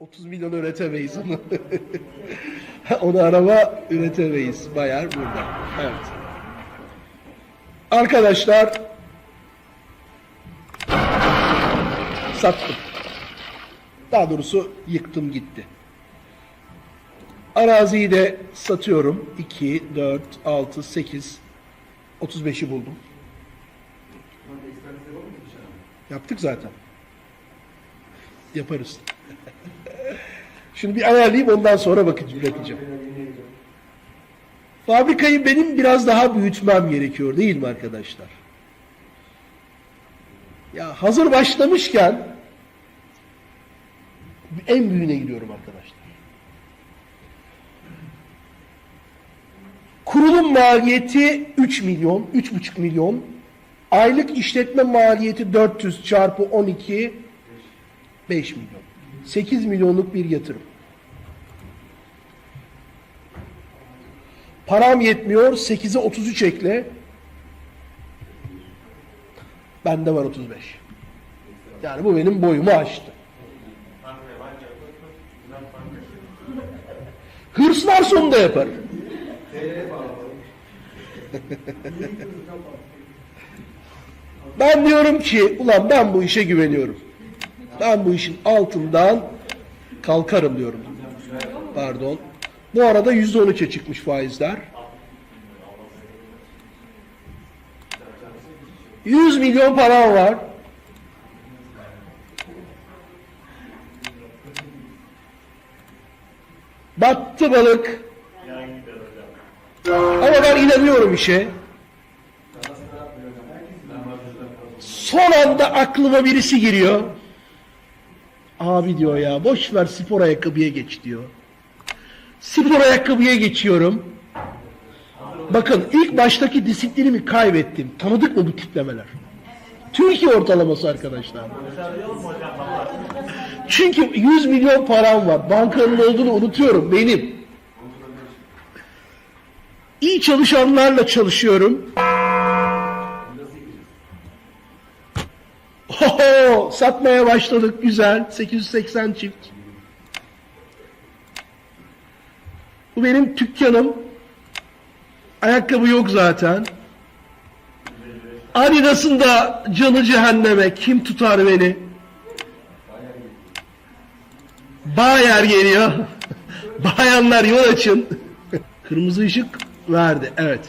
30 milyon üretemeyiz onu. onu araba üretemeyiz. Bayar burada. Evet. Arkadaşlar sattım. Daha doğrusu yıktım gitti. Araziyi de satıyorum. 2, 4, 6, 8, 35'i buldum. Yaptık zaten. Yaparız. Şunu bir ayarlayayım ondan sonra bakacağım. Fabrikayı benim biraz daha büyütmem gerekiyor değil mi arkadaşlar? Ya hazır başlamışken en büyüğüne gidiyorum arkadaşlar. Kurulum maliyeti 3 milyon, 3,5 milyon. Aylık işletme maliyeti 400 çarpı 12 5 milyon. 8 milyonluk bir yatırım. Param yetmiyor. 8'e 33 ekle. Bende var 35. Yani bu benim boyumu aştı. Hırslar sonunda yapar. ben diyorum ki ulan ben bu işe güveniyorum. Ben bu işin altından kalkarım diyorum. Pardon. Bu arada yüzde on üçe çıkmış faizler. 100 milyon param var. Battı balık. Ama ben inanıyorum işe. Son anda aklıma birisi giriyor. Abi diyor ya boş ver spor ayakkabıya geç diyor. Spor ayakkabıya geçiyorum. Bakın ilk baştaki disiplinimi kaybettim. Tanıdık mı bu tiplemeler? Türkiye ortalaması arkadaşlar. Çünkü 100 milyon param var. Bankanın olduğunu unutuyorum benim. İyi çalışanlarla çalışıyorum. Satmaya başladık güzel. 880 çift. Bu benim dükkanım. Ayakkabı yok zaten. Adidas'ın da canı cehenneme. Kim tutar beni? Bayer geliyor. Bayanlar yol açın. Kırmızı ışık verdi. Evet.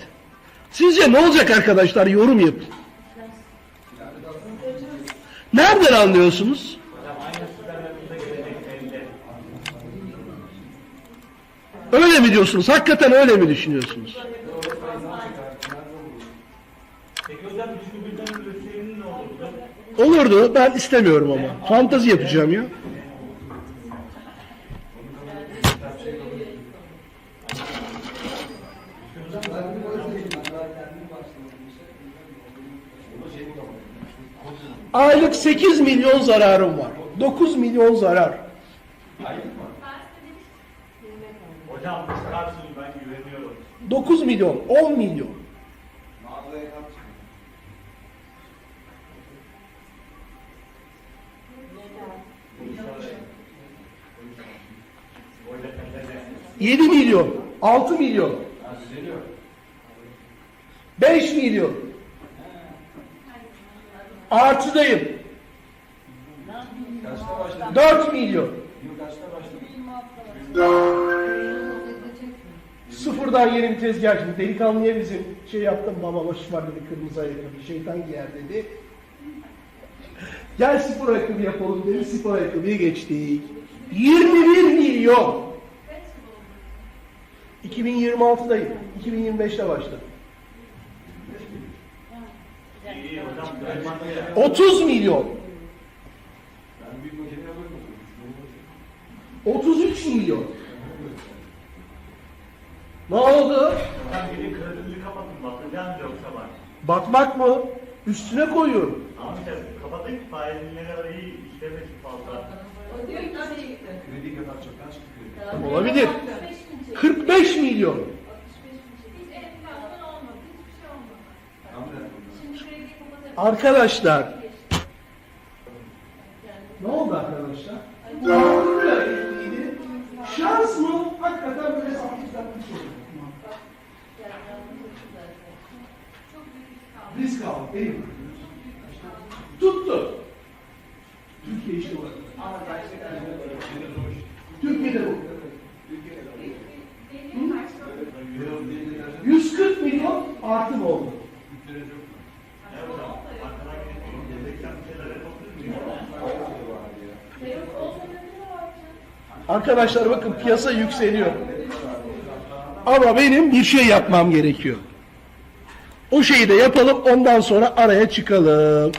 Sizce ne olacak arkadaşlar? Yorum yapın. Nereden anlıyorsunuz? Öyle mi diyorsunuz? Hakikaten öyle mi düşünüyorsunuz? Olurdu. Ben istemiyorum ama. Fantazi yapacağım ya. Aylık 8 milyon zararım var. 9 milyon zarar. Hocam çıkarsın ben güveniyorum. 9 milyon, 10 milyon. 7 milyon, 6 milyon. 5 milyon. Artıdayım. 4 milyon. Sıfırdan yeni bir tezgah şimdi. Delikanlıya bizim şey yaptım baba boş var dedi kırmızı ayakkabı şeytan giyer dedi. Gel spor ayakkabı yapalım dedi. Spor ayakkabıya geçtik. 21 milyon. 2026'dayım. 2025'te başladım. 30 milyon. 33 milyon. Ne oldu? Batmak mı? Üstüne koyuyorum. Tamam işte kapatın faizin ne kadar iyi işlemek fazla. Kredi kadar çoktan çıktı kredi. Olabilir. 45 milyon. Arkadaşlar. Ne oldu arkadaşlar? Şans mı? Hakikaten böyle saklı saklı şey soru. Risk aldık değil mi? Tuttu. Türkiye işte bu. Türkiye'de bu. 140 milyon artım oldu. Arkadaşlar bakın piyasa yükseliyor. Ama benim bir şey yapmam gerekiyor. O şeyi de yapalım ondan sonra araya çıkalım.